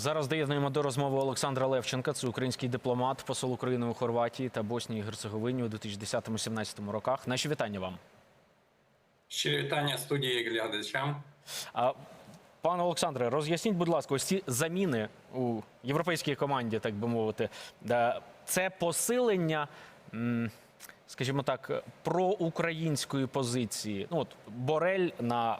Зараз доєднуємо до розмови Олександра Левченка. Це український дипломат, посол України у Хорватії та Боснії і Герцеговині у 2010-17 роках. Наші вітання вам. Щирі вітання студії і глядачам. А, пане Олександре, роз'ясніть, будь ласка, ось ці заміни у європейській команді, так би мовити, це посилення, скажімо так, проукраїнської позиції. Ну от Борель на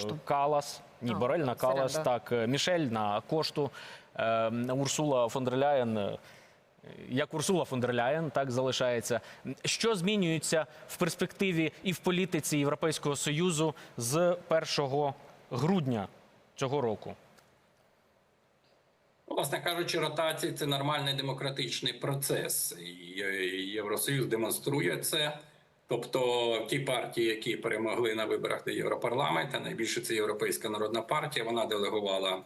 е, Калас. Ні, А, Борель на Калас, да. так, е, Мішель на кошту, е, Урсула фон дер Ляєн, е, як Урсула фон дер Ляєн, так залишається. Що змінюється в перспективі і в політиці Європейського Союзу з 1 грудня цього року? Власне кажучи, ротації це нормальний демократичний процес. Е, Євросоюз демонструє це. Тобто ті партії, які перемогли на виборах до Європарламенту, найбільше це Європейська народна партія, вона делегувала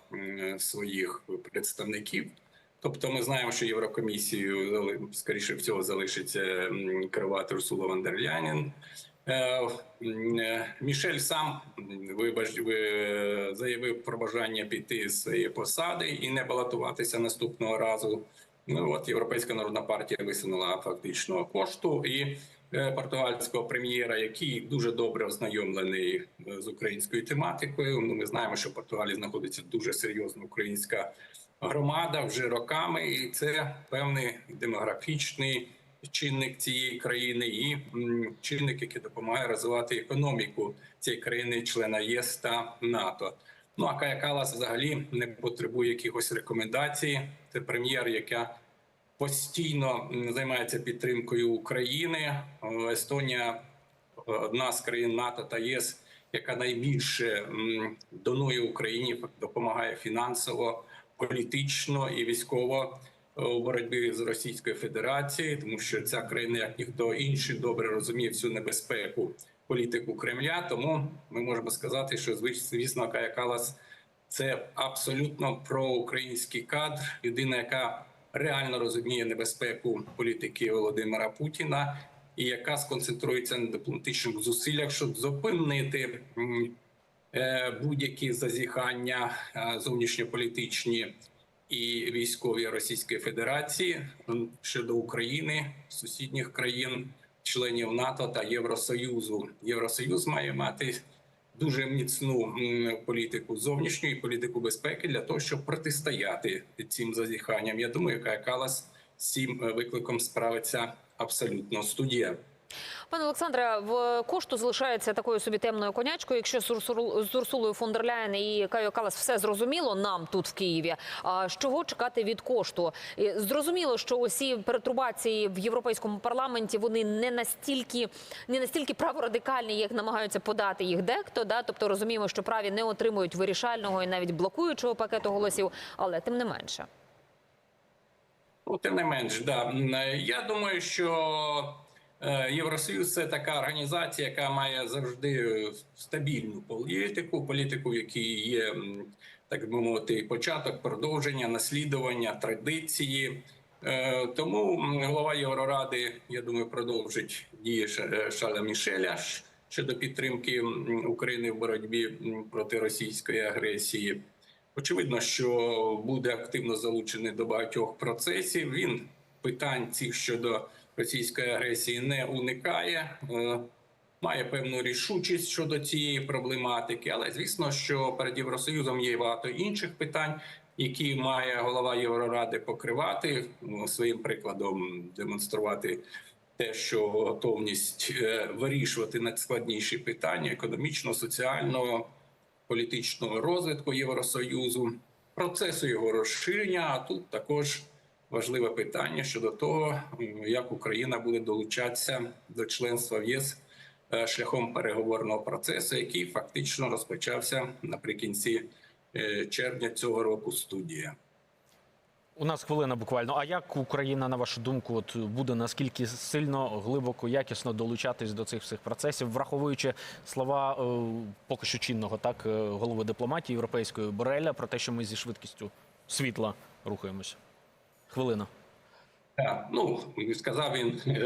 своїх представників. Тобто, ми знаємо, що Єврокомісію скоріше всього залишиться керувати Урсула вон Е, е, Мішель сам вибач, заявив про бажання піти з своєї посади і не балотуватися наступного разу. Ну от Європейська народна партія висунула фактично кошту і е, португальського прем'єра, який дуже добре ознайомлений е, з українською тематикою. Ну, ми знаємо, що в Португалії знаходиться дуже серйозна українська громада вже роками, і це певний демографічний чинник цієї країни і чинник, який допомагає розвивати економіку цієї країни, члена ЄС та НАТО. Ну а Кая Калас взагалі не потребує якихось рекомендацій. Це прем'єр, яка постійно займається підтримкою України. Е, Естонія одна з країн НАТО та ЄС, яка найбільше донує Україні, допомагає фінансово, політично і військово е, у боротьбі з Російською Федерацією, тому що ця країна, як ніхто інший, добре розуміє всю небезпеку політику Кремля. Тому ми можемо сказати, що звісно, Кая Калас це абсолютно проукраїнський кадр, людина, яка реально розуміє небезпеку політики Володимира Путіна, і яка сконцентрується на дипломатичних зусиллях, щоб зупинити е, будь-які зазіхання е, зовнішньополітичні і військові Російської Федерації щодо України, сусідніх країн, членів НАТО та Євросоюзу. Євросоюз має мати дуже міцну політику зовнішню і політику безпеки для того, щоб протистояти цим зазіханням. Я думаю, яка Калас з цим е, викликом справиться абсолютно студія. Пане Олександре, в кошту залишається такою собі темною конячкою. Якщо з Урсулою фон дер Ляєн і Кайо Калас все зрозуміло нам тут в Києві. Чого чекати від кошту? Зрозуміло, що усі перетрубації в європейському парламенті вони не настільки не настільки праворадикальні, як намагаються подати їх дехто. Да, тобто розуміємо, що праві не отримують вирішального і навіть блокуючого пакету голосів, але тим не менше. Ну, тим не менш, да я думаю, що Євросоюз це така організація, яка має завжди е, стабільну політику, політику, в якій є так би мовити, початок, продовження, наслідування, традиції. Е, Тому голова Євроради, я думаю, продовжить дії е, Шаля Мішеля щодо підтримки України в боротьбі проти російської агресії. Очевидно, що буде активно залучений до багатьох процесів. Він питань цих щодо російської агресії не уникає, е, має певну рішучість щодо цієї проблематики. Але звісно, що перед Євросоюзом є багато інших питань, які має голова Євроради покривати ну, своїм прикладом демонструвати. Те, що готовність е, вирішувати надскладніші питання економічно, соціального, політичного розвитку Євросоюзу, процесу його розширення. А тут також важливе питання щодо того, як Україна буде долучатися до членства в ЄС е, шляхом переговорного процесу, який фактично розпочався наприкінці е, червня цього року. Студія. У нас хвилина буквально. А як Україна, на вашу думку, от буде наскільки сильно, глибоко, якісно долучатись до цих всіх процесів, враховуючи слова е, поки що чинного так голови дипломатії європейської Бореля про те, що ми зі швидкістю світла рухаємося? Хвилина. Так, ну сказав він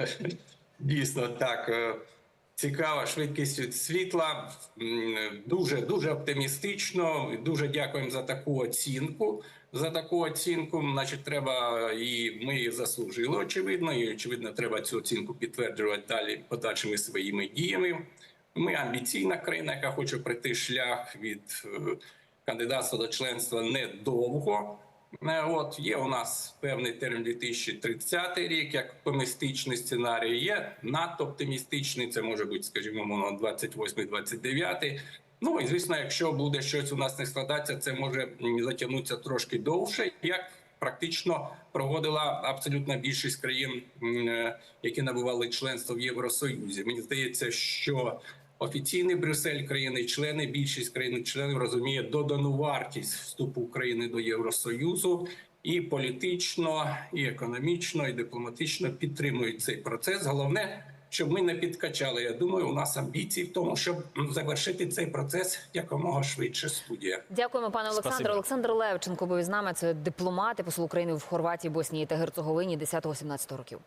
дійсно так. е, цікава швидкість світла. Дуже дуже оптимістично. Дуже дякуємо за таку оцінку. За таку оцінку, значить, треба і ми її заслужили. Очевидно, і очевидно, треба цю оцінку підтверджувати далі подальшими своїми діями. Ми амбіційна країна, яка хоче пройти шлях від е, кандидатства до членства недовго. Е, От є у нас певний термін 2030 рік, як оптимістичний сценарій. Є надто оптимістичний. Це може бути, скажімо, мовно, 28-29. Ну і звісно, якщо буде щось у нас не складатися, це може затягнутися трошки довше, як практично проводила абсолютна більшість країн, е, які набували членство в Євросоюзі. Мені здається, що офіційний Брюссель країни, члени, більшість країн-членів розуміє додану вартість вступу України до Євросоюзу. І політично, і економічно, і дипломатично підтримують цей процес. Головне, щоб ми не підкачали. Я думаю, у нас амбіції в тому, щоб завершити цей процес якомога швидше. Студія. Дякуємо, пане Спасибі. Олександре. Олександр Левченко був із нами. Це дипломат і посол України в Хорватії, Боснії та Герцеговині 10-17 років.